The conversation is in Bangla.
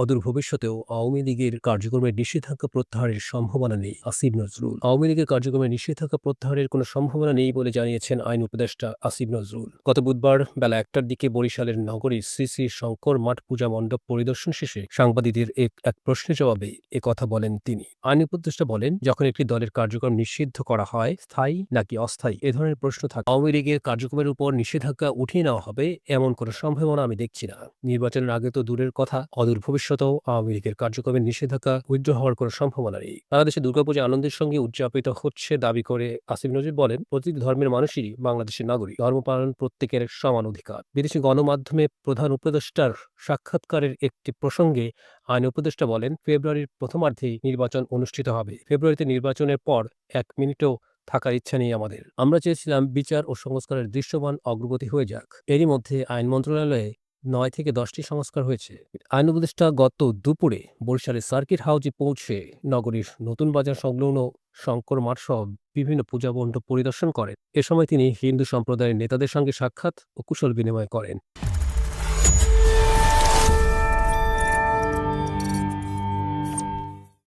অদূর ভবিষ্যতেও আওয়ামী লীগের কার্যক্রমে নিষেধাজ্ঞা প্রত্যাহারের সম্ভাবনা নেই, আসিফ নজরুল। আওয়ামী লীগের কার্যক্রমে নিষেধাজ্ঞা প্রত্যাহারের কোনো সম্ভাবনা নেই বলে জানিয়েছেন আইন উপদেষ্টা আসিফ নজরুল। গত বুধবার বেলা একটার দিকে বরিশালের নগরীর শ্রী শ্রী শঙ্কর মাঠ পূজা মণ্ডপ পরিদর্শন শেষে সাংবাদিকদের এক এক প্রশ্নের জবাবে এ কথা বলেন তিনি। আইন উপদেষ্টা বলেন, যখন একটি দলের কার্যক্রম নিষিদ্ধ করা হয়, স্থায়ী নাকি অস্থায়ী, এ ধরনের প্রশ্ন থাকে। আওয়ামী লীগের কার্যক্রমের উপর নিষেধাজ্ঞা উঠিয়ে নেওয়া হবে এমন কোনো সম্ভাবনা আমি দেখছি না। নির্বাচনের আগে তো দূরের কথা, অদূর ভবিষ্যতেও আওয়ামী লীগের কার্যক্রমে নিষেধাজ্ঞা উইথড্র হওয়ার কোনো সম্ভাবনা নেই। বাংলাদেশে দুর্গাপূজা আনন্দের সঙ্গে উদযাপিত হচ্ছে দাবি করে আসিফ নজির বলেন, প্রতিটি ধর্মের মানুষই বাংলাদেশের নাগরিক। ধর্ম পালন প্রত্যেকের সমান অধিকার। বিদেশি গণমাধ্যমে প্রধান উপদেষ্টার সাক্ষাৎকারের একটি প্রসঙ্গে আইন উপদেষ্টা বলেন, ফেব্রুয়ারির প্রথমার্ধেই নির্বাচন অনুষ্ঠিত হবে। ফেব্রুয়ারিতে নির্বাচনের পর এক মিনিটও থাকার ইচ্ছা নেই আমাদের। আমরা চেয়েছিলাম বিচার ও সংস্কারের দৃশ্যমান অগ্রগতি হয়ে যাক। এরই মধ্যে আইন মন্ত্রণালয়ে নয় থেকে দশটি সংস্কার হয়েছে। আইন উপদেষ্টা গত দুপুরে বরিশালের সার্কিট হাউজে পৌঁছে নগরীর নতুন বাজার সংলগ্ন শঙ্কর মাঠ সহ বিভিন্ন পূজা মণ্ডপ পরিদর্শন করেন। এ সময় তিনি হিন্দু সম্প্রদায়ের নেতাদের সঙ্গে সাক্ষাৎ ও কুশল বিনিময় করেন।